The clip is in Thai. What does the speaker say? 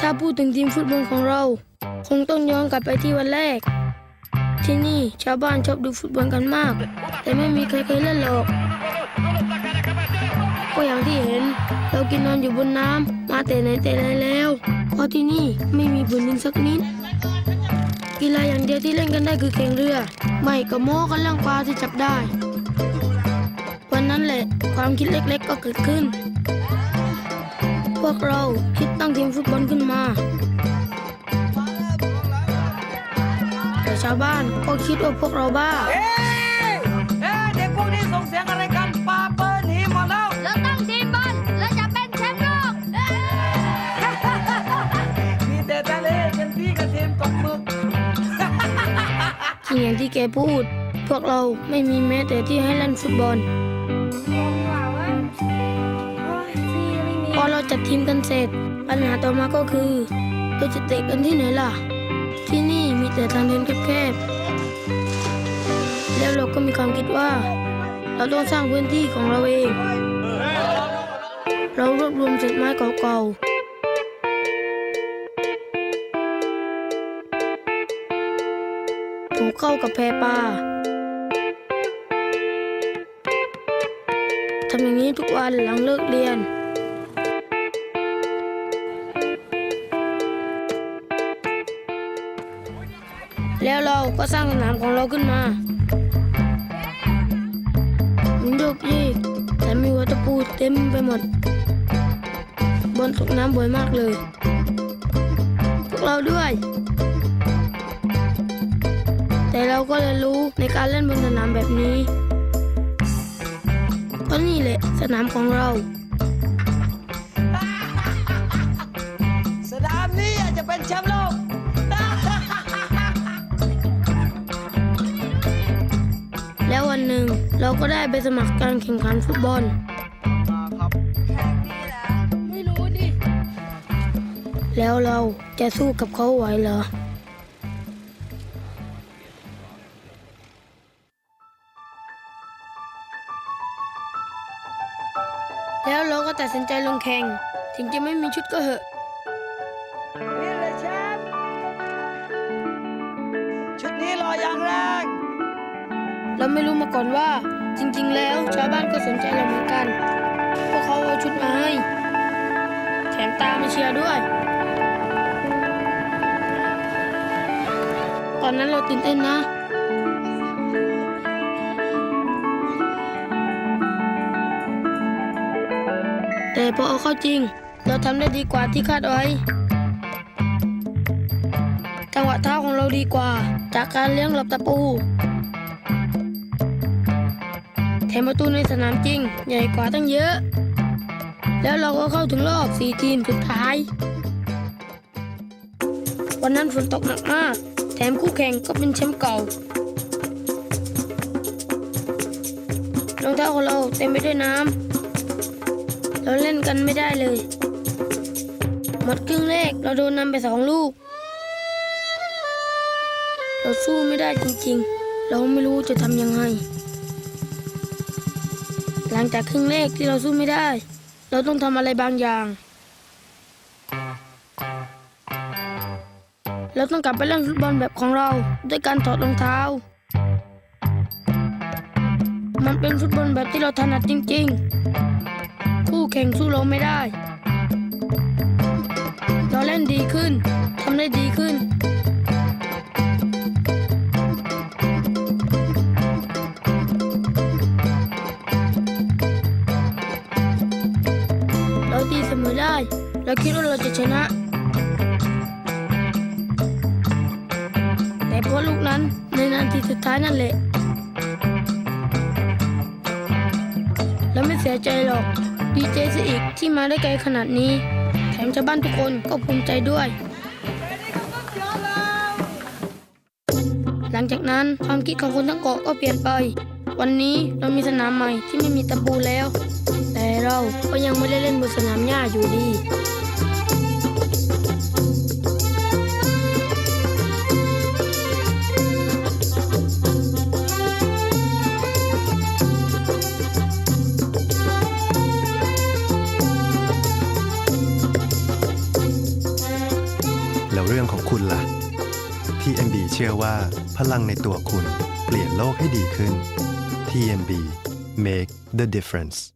ถ้าพูดถึงทีมฟุตบอลของเรา คงต้องย้อนกลับไปที่วันแรก ที่นี่ชาวบ้านชอบดูฟุตบอลกันมาก แต่ไม่มีใครเคยเล่นหรอกก็อย่างที่เห็น เรากินนอนอยู่บนน้ำมาแต่ไหนแต่ไรแล้วเพราะที่นี่ไม่มีพื้นดินสักนิด กีฬาอย่างเดียวที่เล่นกันได้คือแข่งเรือ ไม่ก็โม้กันเรื่องปลาที่จับได้ วันนั้นแหละความคิดเล็กๆก็เกิดขึ้น พวกเรา ทีมฟุตบอลขึ้นมา แต่ชาวบ้านก็คิดว่าพวกเราบ้า เอ๊ะเอ๊ะเด็กพวกนี้ส่งเสียงอะไรกันปาเปิลหีหมดแล้ว เราตั้งทีมบอลและจะเป็นแชมป์โลกมีแต่ทะเลเป็นพี่กับทีมตกหมึกจริงอย่างที่แกพูด พวกเราไม่มีแม้แต่ที่ให้เล่นฟุตบอล เราจัดทีมกันเสร็จ ปัญหาต่อมาก็คือเราจะเตะกันที่ไหนล่ะ ที่นี่มีแต่ทางเดินแคบๆ แล้วเราก็มีความคิดว่า เราต้องสร้างพื้นที่ของเราเอง เรารวบรวมเศษไม้เก่าๆถูกเข้ากับแพปลาทำอย่างนี้ทุกวันหลังเลิกเรียน แล้วเราก็สร้างสนามของเราขึ้นมาหมุนโยกเยกแต่มีวัตถุปูเต็มไปหมด บนตกน้ำบ่อยมากเลย พวกเราด้วย แต่เราก็เรียนรู้ในการเล่นบนสนามแบบนี้ก็นี่แหละสนามของเรา สนามนี้อาจจะเป็นแชมป์ ววันหนึ่ง เราก็ได้ไปสมัครการแข่งขันฟุตบอล ไม่รู้ดิ แล้วเราจะสู้กับเขาไหวเหรอ แล้วเราก็ตัดสินใจลงแข่ง ถึงจะไม่มีชุดก็เหอะ นี่เลยแชมป์ชุดนี้รออย่างแรก เราไม่รู้มาก่อนว่า จริง ๆ แล้วชาวบ้านก็สนใจเราเหมือนกันพวกเขาเอาชุดมาให้ แถมตามาเชียร์ด้วย ตอนนั้นเราตื่นเต้นนะแต่พอเอาเข้าจริง เราทำได้ดีกว่าที่คาดไว้ จังหวะเท้าของเราดีกว่า จากการเลี้ยงหลบตะปู แถมประตูในสนามจริง ใหญ่กว่าตั้งเยอะ แล้วเราก็เข้าถึงรอบสี่ทีมสุดท้าย วันนั้นฝนตกหนักมาก แถมคู่แข่งก็เป็นแชมป์เก่ารองเท้าของเราเต็มไปด้วยน้ำเราเล่นกันไม่ได้เลย หมดครึ่งแรกเราโดนนำไปสองลูก เราสู้ไม่ได้จริงๆ เราไม่รู้จะทำยังไง หลังจากครึ่งแรกที่เราสู้ไม่ได้ เราต้องทำอะไรบางอย่าง เราต้องกลับไปเล่นฟุตบอลแบบของเราด้วยการถอดรองเท้า มันเป็นฟุตบอลแบบที่เราถนัดจริง ๆ คู่แข่งสู้เราไม่ได้ เราเล่นดีขึ้นทำได้ดีขึ้น เราคิดว่าเราจะชนะ แต่เพราะลูกนั้นในนาทีสุดท้ายนั่นแหละเราไม่เสียใจหรอกดีใจซะอีกที่มาได้ไกลขนาดนี้ แถมชาวบ้านทุกคนก็ภูมิใจด้วย หลังจากนั้นความคิดของคนทั้งเกาะก็เปลี่ยนไป วันนี้เรามีสนามใหม่ที่ไม่มีตะปูแล้ว แต่เราก็ยังไม่ได้เล่นบนสนามหญ้าอยู่ดี TMB เชื่อว่า พลังในตัวคุณเปลี่ยนโลกให้ดีขึ้น TMB make the difference